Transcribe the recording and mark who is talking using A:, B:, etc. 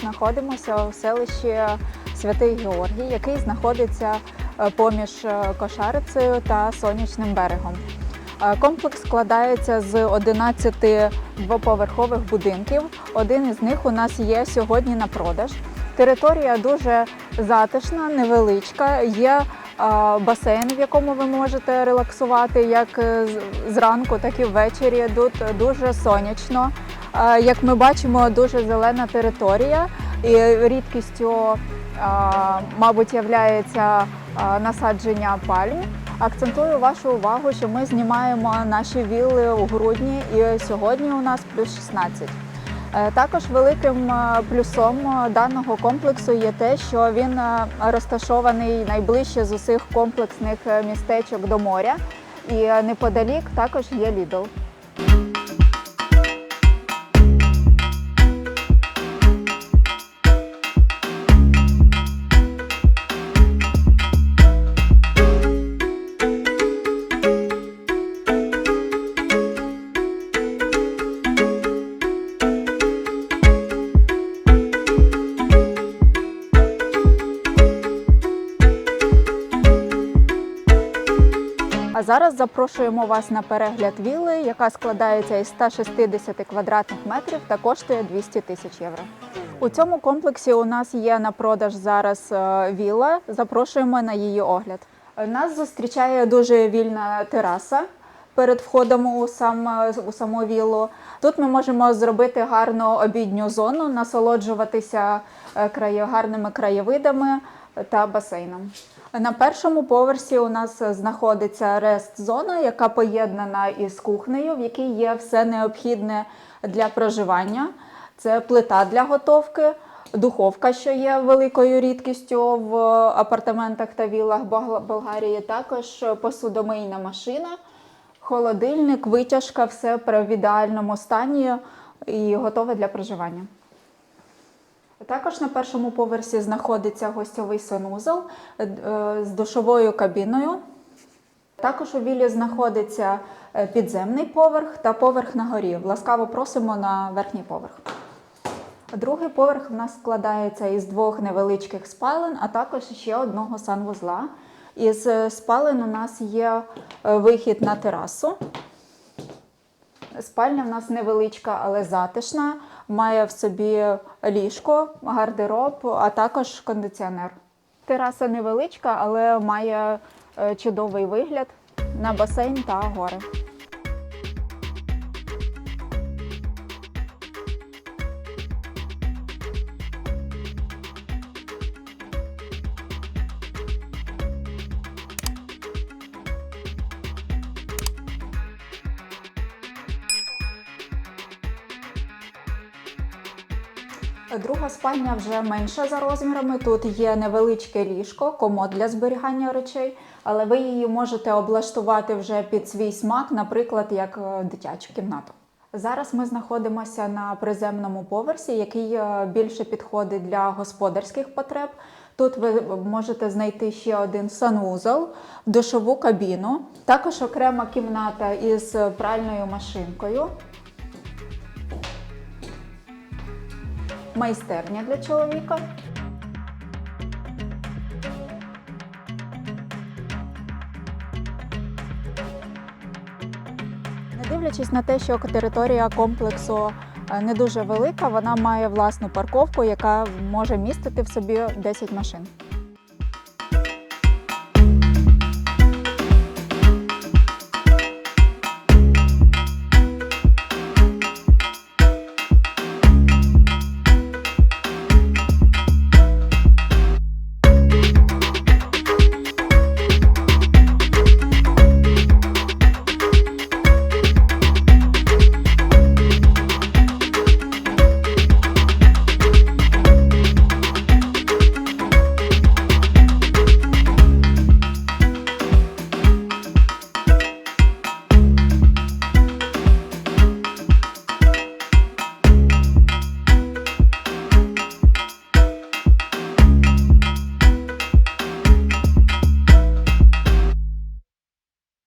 A: знаходимося у селищі Святий Георгій, який знаходиться е, поміж е, Кошарицею та Сонячним берегом. Е, Комплекс складається з 11 двоповерхових будинків. Один із них у нас є сьогодні на продаж. Територія дуже затишна, невеличка. Є басейн, в якому ви можете релаксувати як зранку, так і ввечері. Тут дуже сонячно. Як ми бачимо, дуже зелена територія і рідкістю, мабуть, е, насадження пальм. Акцентую вашу увагу, що ми знімаємо наші вілли у грудні, і сьогодні у нас плюс 16. Е, Також великим е, плюсом е, даного комплексу є те, що він розташований найближче з усіх комплексних містечок до моря, і неподалік також є Lidl. Зараз запрошуємо вас на перегляд вілли, яка складається із 160 квадратних метрів та коштує 200 тисяч євро. У цьому комплексі у нас є на продаж зараз е, вілла. Запрошуємо на її огляд. Нас зустрічає дуже вільна тераса. Перед входом у сам е, у саму віллу тут ми можемо зробити гарну обідню зону, насолоджуватися е, гарними краєвидами та басейном. На першому поверсі у нас знаходиться рест-зона, яка поєднана із кухнею, в якій є все необхідне для проживання. Це плита для готовки, духовка, що є великою рідкістю в апартаментах та віллах Болгарії. Також посудомийна машина, холодильник, витяжка, все в ідеальному стані і готове для проживання. Також на першому поверсі знаходиться гостьовий санузел е, з душовою кабіною. Також у віллі знаходиться е, підземний поверх та поверх на горі. Ласкаво просимо на верхній поверх. Другий поверх в нас складається із двох невеличких спален, а також ще одного санвузла. Із е, спален у нас є вихід на терасу. Спальня в нас невеличка, але затишна. Має в собі ліжко, гардероб, а також кондиціонер. Тераса невеличка, але має е, чудовий вигляд на басейн та гори. Друга спальня вже менша за розмірами. Тут є невеличке ліжко, комод для зберігання речей, але ви її можете облаштувати вже під свій смак, наприклад, як е, дитячу кімнату. Зараз ми знаходимося на приземному поверсі, який е, більше підходить для господарських потреб. Тут ви можете знайти ще один санвузол, душову кабіну, також окрема кімната із пральною машинкою. Майстерня для чоловіка. Не дивлячись на те, що територія комплексу е, не дуже велика, вона має власну парковку, яка може містити в собі 10 машин.